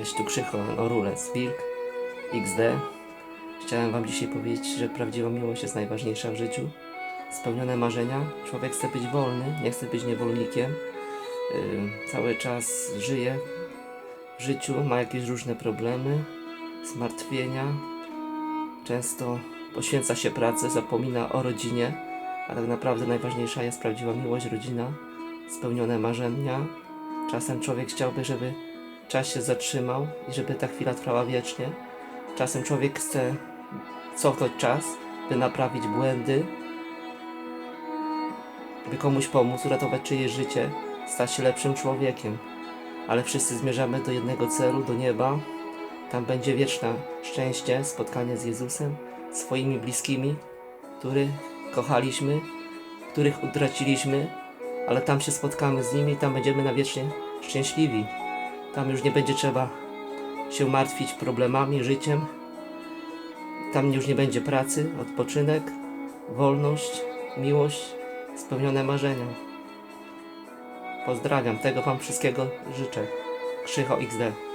Cześć, tu Krzycho, Orulec, Wilk, XD. Chciałem Wam dzisiaj powiedzieć, że prawdziwa miłość jest najważniejsza w życiu. Spełnione marzenia. Człowiek chce być wolny, nie chce być niewolnikiem. Yy, cały czas żyje w życiu, ma jakieś różne problemy, zmartwienia. Często poświęca się pracy, zapomina o rodzinie, a tak naprawdę najważniejsza jest prawdziwa miłość, rodzina, spełnione marzenia. Czasem człowiek chciałby, żeby czas się zatrzymał i żeby ta chwila trwała wiecznie. Czasem człowiek chce cofnąć czas, by naprawić błędy, by komuś pomóc, uratować czyjeś życie, stać się lepszym człowiekiem. Ale wszyscy zmierzamy do jednego celu, do nieba. Tam będzie wieczne szczęście, spotkanie z Jezusem, swoimi bliskimi, których kochaliśmy, których utraciliśmy, ale tam się spotkamy z nimi i tam będziemy na wiecznie szczęśliwi. Tam już nie będzie trzeba się martwić problemami, życiem. Tam już nie będzie pracy, odpoczynek, wolność, miłość, spełnione marzenia. Pozdrawiam, tego Wam wszystkiego życzę. Krzycho XD.